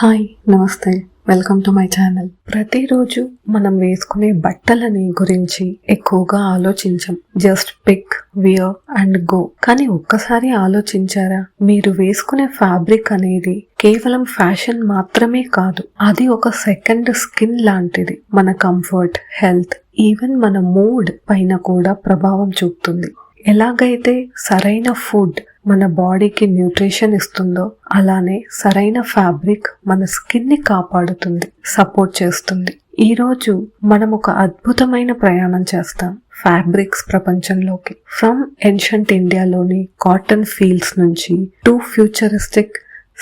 Hi నమస్తే. Welcome to my channel. ప్రతిరోజు మనం వేసుకునే బట్టలని గురించి ఎక్కువగా ఆలోచించం. Just pick wear and go. కానీ ఒక్కసారి ఆలోచించారా? మీరు వేసుకునే ఫ్యాబ్రిక్ అనేది కేవలం ఫ్యాషన్ మాత్రమే కాదు అది ఒక సెకండ్ స్కిన్ లాంటిది. మన కంఫర్ట్ హెల్త్ ఈవెన్ మన మూడ్ పైన కూడా ప్రభావం చూపుతుంది. ఎలాగైతే సరైన ఫుడ్ మన బాడీకి న్యూట్రిషన్ ఇస్తుందో అలానే సరైన ఫ్యాబ్రిక్ మన స్కిన్ని కాపాడుతుంది సపోర్ట్ చేస్తుంది. ఈరోజు మనం ఒక అద్భుతమైన ప్రయాణం చేస్తాం ఫ్యాబ్రిక్స్ ప్రపంచంలోకి. ఫ్రమ్ ఎన్షంట్ ఇండియాలోని కాటన్ ఫీల్డ్స్ నుంచి టు ఫ్యూచరిస్టిక్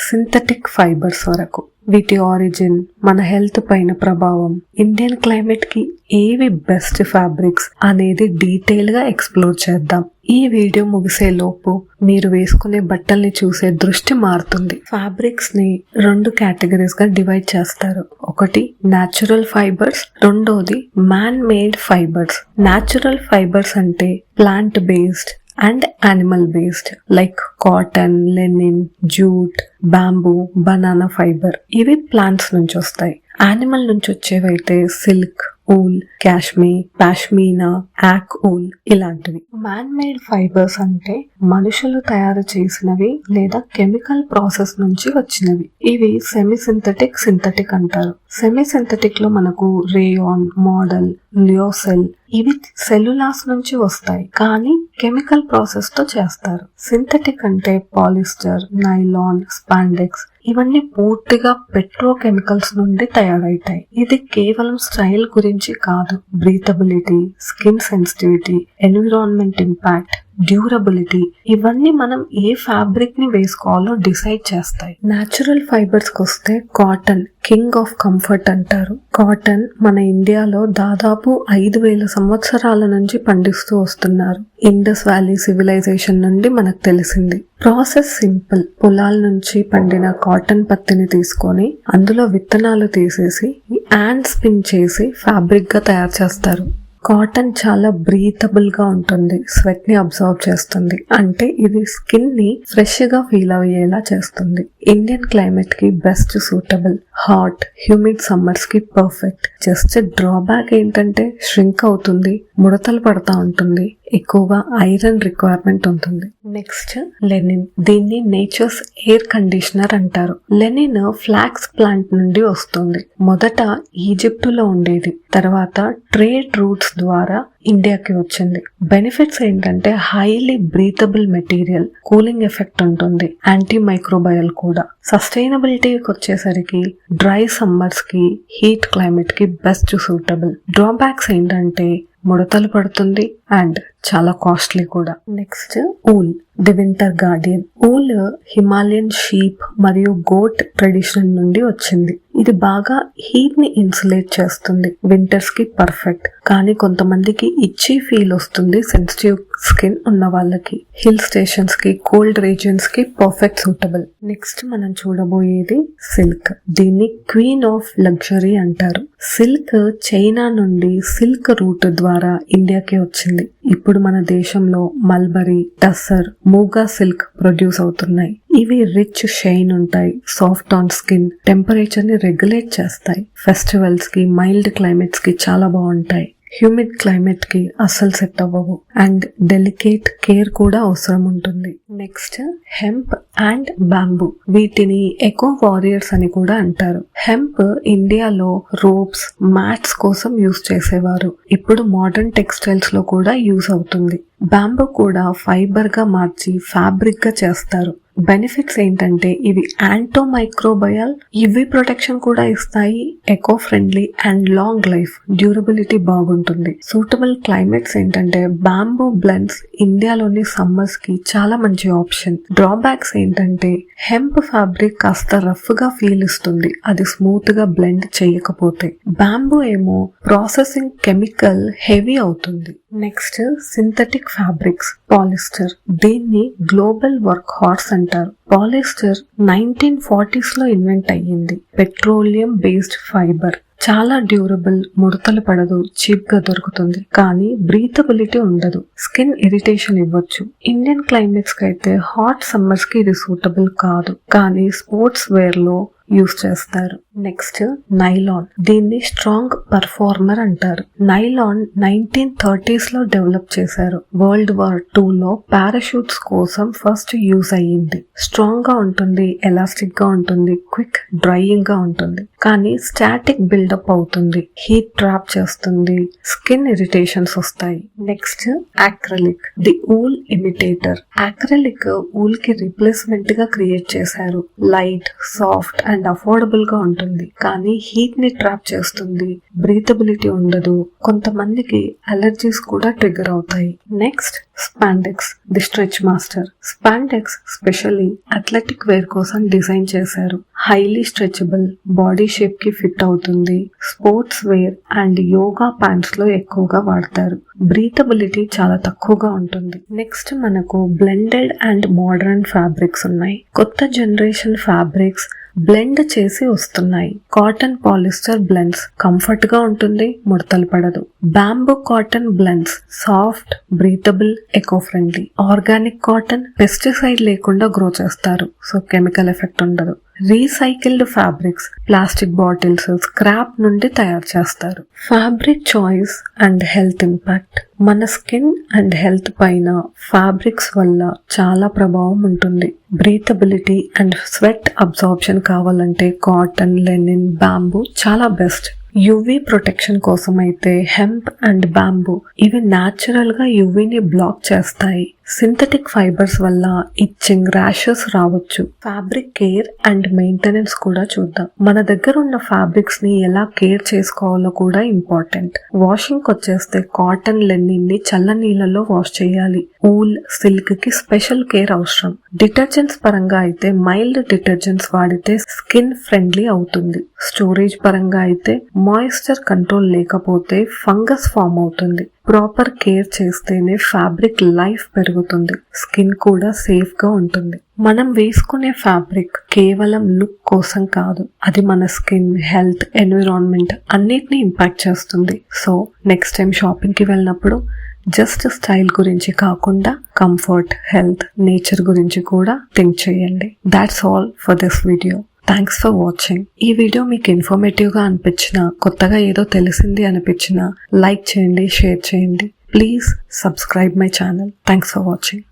సింథటిక్ ఫైబర్స్ వరకు. వీటి ఆరిజిన్ మన హెల్త్ పైన ప్రభావం ఇండియన్ క్లైమేట్కి ఏవి బెస్ట్ ఫ్యాబ్రిక్స్ అనేది డీటెయిల్గా ఎక్స్ప్లోర్ చేద్దాం. ఈ వీడియో ముగిసే లోపు మీరు వేసుకునే బట్టల్ని చూసే దృష్టి మారుతుంది. ఫ్యాబ్రిక్స్ని రెండు కేటగిరీస్గా డివైడ్ చేస్తారు. ఒకటి న్యాచురల్ ఫైబర్స్ రెండోది man made fibres natural fibres అంటే plant based and animal based like cotton linen jute bamboo banana fibre ఇవి ప్లాంట్స్ నుంచి వస్తాయి. యానిమల్ నుంచి వచ్చేవైతే silk wool cashmere pashmina yak wool ఇలాంటివి. మ్యాన్ మేడ్ ఫైబర్స్ అంటే మనుషులు తయారు చేసినవి లేదా కెమికల్ ప్రాసెస్ నుంచి వచ్చినవి. ఇవి సెమీ సింథటిక్ సింథటిక్ అంటారు. సెమీ సింథటిక్లో మనకు రేయాన్ మోడల్ లియోసెల్ ఇవి సెల్యులాస్ నుంచి వస్తాయి. కానీ కెమికల్ ప్రాసెస్తో చేస్తారు. సింథటిక్ అంటే పాలిస్టర్ నైలాన్ స్పాండెక్స్ ఇవన్నీ పూర్తిగా పెట్రోకెమికల్స్ నుండి తయారవుతాయి ఇది కేవలం స్టైల్ గురించి కాదు. Breathability skin sensitivity environment impact durability. ఇవన్నీ మనం ఏ ఫ్యాబ్రిక్ని వేసుకోవాలో డిసైడ్ చేస్తాయి. న్యాచురల్ ఫైబర్స్కి వస్తే కాటన్ కింగ్ ఆఫ్ కంఫర్ట్ అంటారు. కాటన్ మన ఇండియాలో దాదాపు ఐదు వేల సంవత్సరాల నుంచి పండిస్తూ వస్తున్నారు. ఇండస్ వ్యాలీ సివిలైజేషన్ నుండి మనకు తెలిసింది. Process simple. పొలాల నుంచి పండిన కాటన్ పత్తిని తీసుకొని అందులో విత్తనాలు తీసేసి యాండ్ స్పిన్ చేసి ఫ్యాబ్రిక్గా తయారు చేస్తారు. కాటన్ చాలా బ్రీతబుల్గా ఉంటుంది స్వెట్ని అబ్జర్వ్ చేస్తుంది. అంటే ఇది స్కిన్ని ఫ్రెష్గా ఫీల్ అయ్యేలా చేస్తుంది. ఇండియన్ క్లైమేట్కి బెస్ట్ సూటబుల్ హాట్ హ్యూమిడ్ సమ్మర్స్కి పర్ఫెక్ట్ జస్ట్ డ్రాబ్యాక్ ఏంటంటే ష్రింక్ అవుతుంది ముడతలు పడతా ఉంటుంది. ఎక్కువగా ఐరన్ రిక్వైర్మెంట్ ఉంటుంది. Next linen. దీన్ని నేచర్స్ ఎయిర్ కండిషనర్ అంటారు. లెనిన్ ఫ్లాక్స్ ప్లాంట్ నుండి వస్తుంది. మొదట ఈజిప్టులో ఉండేది. తర్వాత ట్రేడ్ రూట్స్ ద్వారా ఇండియాకి వచ్చింది. బెనిఫిట్స్ ఏంటంటే highly breathable material cooling effect ఉంటుంది. యాంటీ మైక్రోబయల్ కూడా. సస్టైనబిలిటీకి వచ్చేసరికి డ్రై సమ్మర్స్కి హీట్ క్లైమేట్కి బెస్ట్ సూటబుల్ డ్రాబ్యాక్స్ ఏంటంటే ముడతలు పడుతుంది అండ్ చాలా కాస్ట్లీ కూడా. Next wool the winter guardian wool Himalayan sheep మరియు గోట్ ట్రెడిషన్ నుండి వచ్చింది. ఇది బాగా హీట్ని ఇన్సులేట్ చేస్తుంది. వింటర్స్కి పర్ఫెక్ట్ కానీ కొంతమందికి ఇచ్చి ఫీల్ వస్తుంది సెన్సిటివ్ స్కిన్ ఉన్న వాళ్ళకి. హిల్ స్టేషన్స్కి కోల్డ్ రీజియన్స్కి పర్ఫెక్ట్ సూటబుల్ నెక్స్ట్ మనం చూడబోయేది సిల్క్ దీన్ని క్వీన్ ఆఫ్ లగ్జరీ అంటారు. సిల్క్ చైనా నుండి సిల్క్ రూట్ ద్వారా ఇండియాకి వచ్చింది. ఇప్పుడు మన దేశంలో mulberry tussar muga silk produce అవుతున్నాయి. ఇవి రిచ్ షైన్ ఉంటాయి సాఫ్ట్ ఆన్ స్కిన్ టెంపరేచర్ని రెగ్యులేట్ చేస్తాయి. ఫెస్టివల్స్కి మైల్డ్ క్లైమేట్స్కి చాలా బాగుంటాయి. హ్యూమిడ్ క్లైమేట్కి అస్సలు సెట్ అవ్వవు. అండ్ డెలికేట్ కేర్ కూడా అవసరం ఉంటుంది. Next hemp and bamboo. వీటిని ఎకో వారియర్స్ అని కూడా అంటారు. హెంప్ ఇండియాలో రోప్స్ మ్యాట్స్ కోసం యూస్ చేసేవారు. ఇప్పుడు మోడర్న్ టెక్స్టైల్స్లో కూడా యూస్ అవుతుంది. బ్యాంబూ కూడా ఫైబర్గా మార్చి ఫ్యాబ్రిక్గా చేస్తారు. బెనిఫిట్స్ ఏంటంటే ఇవి యాంటో మైక్రోబయల్ ఇవి ప్రొటెక్షన్ కూడా ఇస్తాయి eco friendly and long life durability బాగుంటుంది. సూటబుల్ క్లైమేట్స్ ఏంటంటే బాంబూ బ్లెండ్స్ ఇండియాలోని సమ్మర్స్కి చాలా మంచి ఆప్షన్ డ్రాబ్యాక్స్ ఏంటంటే హెంప్ ఫ్యాబ్రిక్ కాస్త రఫ్గా ఫీల్ ఇస్తుంది అది స్మూత్గా బ్లెండ్ చేయకపోతే. బాంబూ ఏమో ప్రాసెసింగ్ కెమికల్ హెవీ అవుతుంది. Next synthetic fabrics polyester. దీన్ని గ్లోబల్ వర్క్ హార్స్ అంటారు. పాలిస్టర్ నైన్టీన్ ఫార్టీస్లో ఇన్వెంట్ అయ్యింది. Petroleum based fibre. చాలా డ్యూరబుల్ ముడతలు పడదు చీప్గా దొరుకుతుంది. కానీ బ్రీతబిలిటీ ఉండదు. స్కిన్ ఇరిటేషన్ ఇవ్వచ్చు. ఇండియన్ క్లైమేట్స్కి అయితే హాట్ సమ్మర్స్కి ఇది సూటబుల్ కాదు. కానీ స్పోర్ట్స్ వేర్లో యూస్ చేస్తారు. Next nylon. దీన్ని స్ట్రాంగ్ పర్ఫార్మర్ అంటారు. నైలాన్ నైన్టీన్ థర్టీస్లో డెవలప్ చేశారు. వరల్డ్ వార్ టూ లో పారాషూట్స్ కోసం ఫస్ట్ యూజ్ అయ్యింది. స్ట్రాంగ్గా ఉంటుంది ఎలాస్టిక్గా ఉంటుంది క్విక్ డ్రైయింగ్గా ఉంటుంది. కానీ స్టాటిక్ బిల్డప్ అవుతుంది హీట్ ట్రాప్ చేస్తుంది స్కిన్ ఇరిటేషన్స్ వస్తాయి. Next acrylic the wool imitator. Acrylic ఊల్కి రిప్లేస్మెంట్గా క్రియేట్ చేశారు. లైట్ సాఫ్ట్ అండ్ అండ్ అఫోర్డబుల్గా ఉంటుంది. కానీ హీట్ని ట్రాప్ చేస్తుంది. బ్రీతబిలిటీ ఉండదు. కొంతమందికి అలర్జీస్ కూడా ట్రిగర్ అవుతాయి. Next spandex the stretch master spandex specially athletic wear కోసం డిజైన్ చేశారు. హైలీ స్ట్రెచబుల్ బాడీ షేప్కి ఫిట్ అవుతుంది. స్పోర్ట్స్ వేర్ అండ్ యోగా ప్యాంట్స్లో ఎక్కువగా వాడతారు. బ్రీతబిలిటీ చాలా తక్కువగా ఉంటుంది. నెక్స్ట్ మనకు బ్లెండెడ్ అండ్ మోడర్న్ ఫ్యాబ్రిక్స్ ఉన్నాయి. కొత్త జనరేషన్ ఫ్యాబ్రిక్స్ బ్లెండ్ చేసి వస్తున్నాయి. కాటన్ పాలిస్టర్ బ్లెండ్స్ కంఫర్ట్గా ఉంటుంది ముడతలు పడదు. Bamboo cotton blends soft breathable eco friendly organic cotton pesticide లేకుండా గ్రో చేస్తారు. సో కెమికల్ ఎఫెక్ట్ ఉండదు. Recycled fabrics plastic bottles scrap నుండి తయారు చేస్తారు. Fabric choice and health impact. మన స్కిన్ అండ్ హెల్త్ పైన ఫ్యాబ్రిక్స్ వల్ల చాలా ప్రభావం ఉంటుంది. బ్రీతబిలిటీ అండ్ స్వెట్ అబ్జార్ప్షన్ కావాలంటే కాటన్ లెనిన్ బ్యాంబూ చాలా బెస్ట్. యువి ప్రొటెక్షన్ కోసం అయితే హెంప్ అండ్ బ్యాంబూ ఇవి న్యాచురల్గా యువిని బ్లాక్ చేస్తాయి. సింథటిక్ ఫైబర్స్ వల్ల ఇచ్చింగ్ ర్యాషెస్ రావచ్చు. ఫ్యాబ్రిక్ కేర్ అండ్ మెయింటెనెన్స్ కూడా చూద్దాం. మన దగ్గర ఉన్న ఫ్యాబ్రిక్స్ని ఎలా కేర్ చేసుకోవాలో కూడా ఇంపార్టెంట్ వాషింగ్ వచ్చేస్తే కాటన్ లెనిన్ని చల్ల నీళ్ళలో వాష్ చేయాలి. ఊల్ సిల్క్కి స్పెషల్ కేర్ అవసరం. డిటర్జెంట్స్ పరంగా అయితే మైల్డ్ డిటర్జెంట్స్ వాడితే స్కిన్ ఫ్రెండ్లీ అవుతుంది. స్టోరేజ్ పరంగా అయితే మాయిశ్చర్ కంట్రోల్ లేకపోతే ఫంగస్ ఫామ్ అవుతుంది. ప్రాపర్ కేర్ చేస్తేనే ఫ్యాబ్రిక్ లైఫ్ పెరుగుతుంది. స్కిన్ కూడా సేఫ్గా ఉంటుంది. మనం వేసుకునే ఫ్యాబ్రిక్ కేవలం లుక్ కోసం కాదు అది మన స్కిన్ హెల్త్ ఎన్విరాన్మెంట్ అన్నిటిని ఇంపాక్ట్ చేస్తుంది. సో నెక్స్ట్ టైం షాపింగ్కి వెళ్ళినప్పుడు జస్ట్ స్టైల్ గురించి కాకుండా కంఫర్ట్ హెల్త్ నేచర్ గురించి కూడా థింక్ చేయండి. That's all for this video thanks for watching ఈ వీడియో మీకు ఇన్ఫర్మేటివ్గా అనిపించిన కొత్తగా ఏదో తెలిసింది అనిపించిన లైక్ చేయండి షేర్ చేయండి. Please subscribe my channel thanks for watching